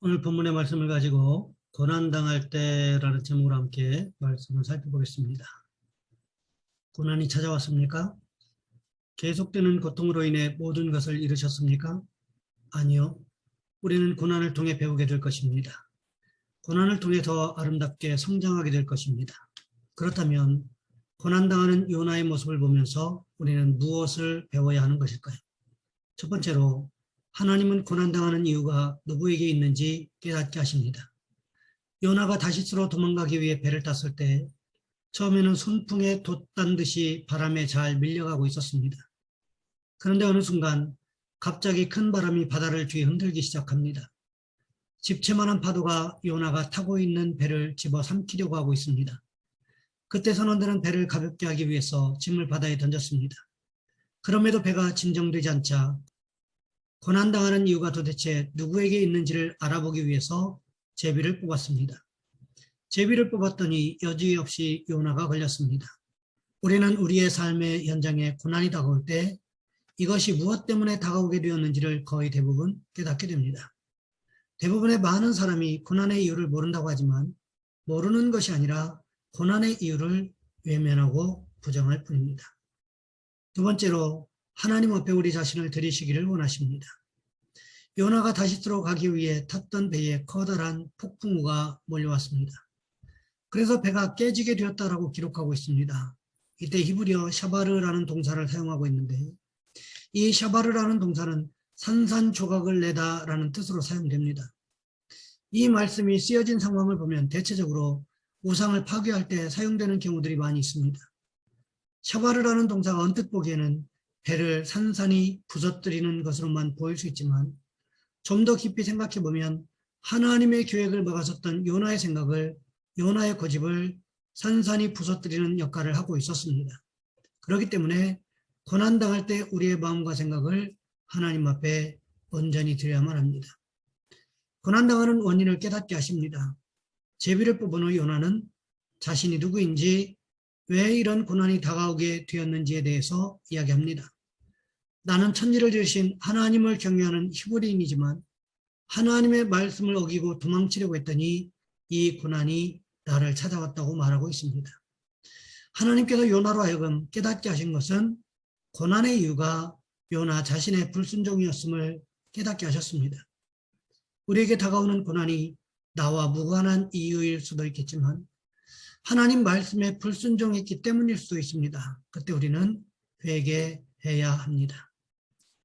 오늘 본문의 말씀을 가지고 고난당할 때라는 제목으로 함께 말씀을 살펴보겠습니다. 고난이 찾아왔습니까? 계속되는 고통으로 인해 모든 것을 잃으셨습니까? 아니요. 우리는 고난을 통해 배우게 될 것입니다. 고난을 통해 더 아름답게 성장하게 될 것입니다. 그렇다면 고난당하는 요나의 모습을 보면서 우리는 무엇을 배워야 하는 것일까요? 첫 번째로 하나님은 고난당하는 이유가 누구에게 있는지 깨닫게 하십니다. 요나가 다시스로 도망가기 위해 배를 탔을 때 처음에는 손풍에 돛단 듯이 바람에 잘 밀려가고 있었습니다. 그런데 어느 순간 갑자기 큰 바람이 바다를 뒤에 흔들기 시작합니다. 집채만한 파도가 요나가 타고 있는 배를 집어 삼키려고 하고 있습니다. 그때 선원들은 배를 가볍게 하기 위해서 짐을 바다에 던졌습니다. 그럼에도 배가 진정되지 않자 고난당하는 이유가 도대체 누구에게 있는지를 알아보기 위해서 제비를 뽑았습니다. 제비를 뽑았더니 여지 없이 요나가 걸렸습니다. 우리는 우리의 삶의 현장에 고난이 다가올 때 이것이 무엇 때문에 다가오게 되었는지를 거의 대부분 깨닫게 됩니다. 대부분의 많은 사람이 고난의 이유를 모른다고 하지만 모르는 것이 아니라 고난의 이유를 외면하고 부정할 뿐입니다. 두 번째로 하나님 앞에 우리 자신을 들이시기를 원하십니다. 요나가 다시스로 가기 위해 탔던 배에 커다란 폭풍우가 몰려왔습니다. 그래서 배가 깨지게 되었다라고 기록하고 있습니다. 이때 히브리어 샤바르라는 동사를 사용하고 있는데 이 샤바르라는 동사는 산산조각을 내다라는 뜻으로 사용됩니다. 이 말씀이 쓰여진 상황을 보면 대체적으로 우상을 파괴할 때 사용되는 경우들이 많이 있습니다. 샤바르라는 동사가 언뜻 보기에는 배를 산산이 부서뜨리는 것으로만 보일 수 있지만 좀 더 깊이 생각해 보면 하나님의 계획을 막아섰던 요나의 생각을 요나의 고집을 산산이 부서뜨리는 역할을 하고 있었습니다. 그렇기 때문에 고난당할 때 우리의 마음과 생각을 하나님 앞에 온전히 드려야만 합니다. 고난당하는 원인을 깨닫게 하십니다. 제비를 뽑은 후 요나는 자신이 누구인지 왜 이런 고난이 다가오게 되었는지에 대해서 이야기합니다. 나는 천지를 지으신 하나님을 경외하는 히브리인이지만 하나님의 말씀을 어기고 도망치려고 했더니 이 고난이 나를 찾아왔다고 말하고 있습니다. 하나님께서 요나로 하여금 깨닫게 하신 것은 고난의 이유가 요나 자신의 불순종이었음을 깨닫게 하셨습니다. 우리에게 다가오는 고난이 나와 무관한 이유일 수도 있겠지만 하나님 말씀에 불순종했기 때문일 수도 있습니다. 그때 우리는 회개해야 합니다.